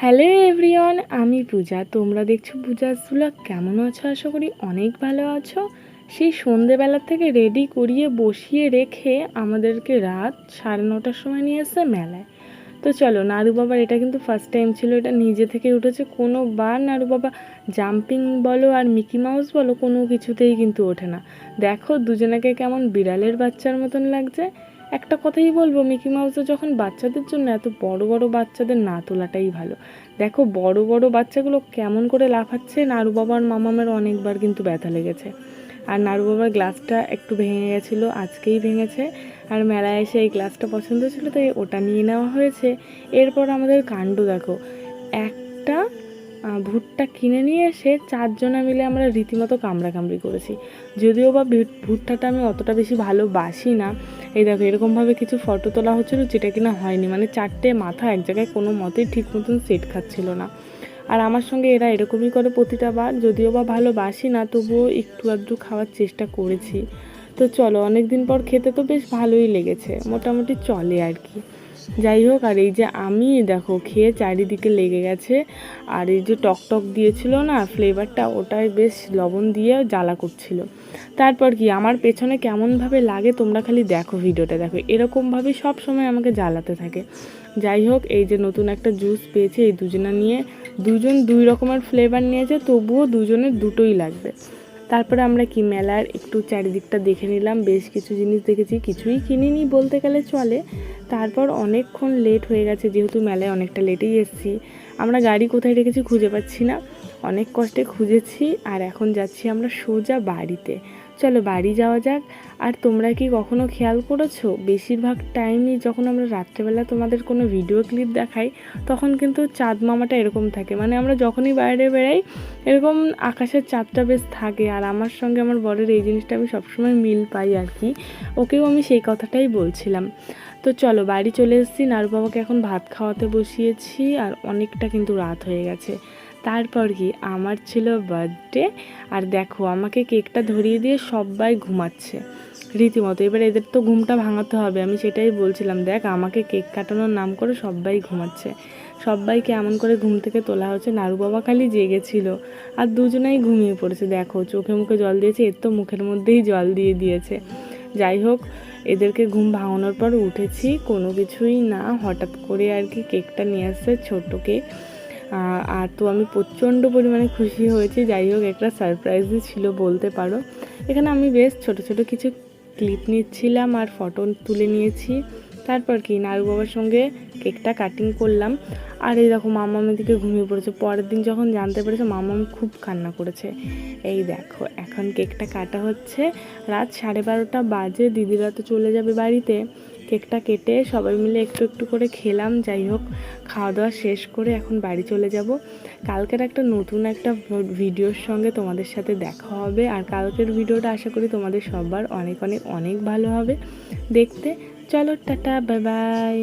Hello everyone, আমি পূজা। তোমরা দেখছ পূজার ব্লগ। কেমন আছো? আশা করি অনেক ভালো আছো। সেই সন্ধেবেলা থেকে রেডি করিয়ে বসিয়ে রেখে আমাদেরকে রাত সাড়ে নটার সময় নিয়ে এসছে মেলায়। তো চলো নাড়ু বাবার এটা কিন্তু ফার্স্ট টাইম ছিল। এটা নিজে থেকে উঠেছে। কোনো বার নাড়ু বাবা জাম্পিং বলো আর মিকি মাউস বলো, কোনো কিছুতেই কিন্তু ওঠে না। দেখো, দুজনাকে কেমন বিড়ালের বাচ্চার মতন লাগছে। একটা কথাই বলব, মিকি মাউসও যখন বাচ্চাদের জন্য এত বড় বড় বাচ্চাদের না তোলাটাই ভালো। দেখো বড় বড় বাচ্চাগুলো কেমন করে লাফাচ্ছে, নারু বাবার মামামের অনেকবার কিন্তু ব্যথা লেগেছে। আর নারু বাবার গ্লাসটা একটু ভেঙে গেছিল, আজকেই ভেঙেছে। আর মেলায় এসে এই গ্লাসটা পছন্দ ছিল, তাই ওটা নিয়ে নেওয়া হয়েছে। এরপর আমাদের কাণ্ড দেখো, একটা ভুট্টা কিনে নিয়ে এসে চারজনা মিলে আমরা রীতিমতো কামড়া কামড়ি করেছি। যদিও বা ভুট- ভুট্টাটা আমি অতটা বেশি ভালোবাসি না এই দেখো, এরকমভাবে কিছু ফটো তোলা হচ্ছিল যেটা কিনা হয়নি। মানে চারটে মাথা এক জায়গায় কোনো মতেই ঠিক মতন সেট খাচ্ছিল না। আর আমার সঙ্গে এরা এরকমই করে প্রতিটা বার, যদিও বা ভালোবাসি না, তবুও একটু আধটু খাওয়ার চেষ্টা করেছি। তো চলো অনেক দিন পর খেতে তো বেশ ভালোই লেগেছে, মোটামুটি চলে আর কি। যাই হোক, আর এই যে আমি, দেখো, খেয়ে চারিদিকে লেগে গেছে। আর এই যে টক টক দিয়েছিল না, ফ্লেভারটা, ওটাই বেশ লবণ দিয়ে জ্বালা করছিল। তারপর কি, আমার পেছনে কেমনভাবে লাগে তোমরা খালি দেখো ভিডিওটা। দেখো এরকমভাবে সব সময় আমাকে জ্বালাতে থাকে। যাই হোক, এই যে নতুন একটা জুস পেয়েছে, এই দুজনা নিয়ে। দুজন দুই রকমের ফ্লেভার নিয়েছে, তবুও দুজনের দুটোই লাগবে। তারপরে আমরা কি মেলার একটু চারিদিকটা দেখে নিলাম, বেশ কিছু জিনিস দেখেছি, কিছুই কিনিনি বলতে গেলে চলে। তারপর অনেকক্ষণ লেট হয়ে গেছে, যেহেতু মেলায় অনেকটা লেটেই এসেছি। আমরা গাড়ি কোথায় রেখেছি খুঁজে পাচ্ছি না। অনেক কষ্টে খুঁজেছি আর এখন যাচ্ছি আমরা সোজা বাড়িতে। চলো বাড়ি যাওয়া যাক। আর তোমরা কি কখনো খেয়াল করেছ? বেশিরভাগ টাইমই যখন আমরা রাত্রেবেলা তোমাদের কোনো ভিডিও ক্লিপ দেখাই, তখন কিন্তু চাঁদ মামাটা এরকম থাকে। মানে আমরা যখনই বাইরে বেরাই এরকম আকাশের চাঁদটা বেশ থাকে। আর আমার সঙ্গে আমার বরের এই জিনিসটা আমি সবসময় মিল পাই আর কি। ওকেও আমি সেই কথাটাই বলছিলাম। তো চলো বাড়ি চলে এসেছি। নারু বাবাকে এখন ভাত খাওয়াতে বসিয়েছি আর অনেকটা কিন্তু রাত হয়ে গেছে। তারপর কি আমার ছিল বার্থডে আর দেখো আমাকে কেকটা ধরিয়ে দিয়ে সবাই ঘুমাচ্ছে। রীতিমতো এবার এদের তো ঘুমটা ভাঙাতে হবে, আমি সেটাই বলছিলাম, দেখ, আমাকে কেক কাটানোর নাম করে সবাই ঘুমাচ্ছে। সবাইকে এমন করে ঘুম থেকে তোলা হচ্ছে নাড়ু বাবা খালি জেগেছিল, আর দুজনেই ঘুমিয়ে পড়েছে। দেখো, চোখে মুখে জল দিয়েছে, এর তো মুখের মধ্যেই জল দিয়ে দিয়েছে। যাই হোক, এদেরকে ঘুম ভাঙানোর পর উঠেছি, কোনো কিছুই না, হঠাৎ করে আর কি কেকটা নিয়ে আসছে ছোট্ট কেক আর তো আমি প্রচণ্ড পরিমাণে খুশি হয়েছি। যাই হোক, একটা সারপ্রাইজই ছিল বলতে পারো। এখানে আমি বেশ ছোট ছোট কিছু ক্লিপ নিচ্ছিলাম আর ফটো তুলে নিয়েছি। তারপর কি নাড়ু বাবার সঙ্গে কেকটা কাটিং করলাম। আর এই দেখো মামাম এদিকে ঘুমিয়ে পড়েছে। পরের দিন যখন জানতে পেরেছে মামাম খুব কান্না করেছে। এই দেখো, এখন কেকটা কাটা হচ্ছে। রাত সাড়ে বারোটা বাজে, দিদিরা তো চলে যাবে বাড়িতে। কেকটা কেটে সবাই মিলে একটু একটু করে খেলাম, যাই হোক, খাওয়া দাওয়া শেষ করে এখন বাড়ি চলে যাব। কালকের একটা নতুন একটা ভিডিওর সঙ্গে তোমাদের সাথে দেখা হবে, আর কালকের ভিডিওটা আশা করি তোমাদের সবার অনেক অনেক অনেক ভালো হবে। দেখতে, চলো, টাটা, বাই বাই।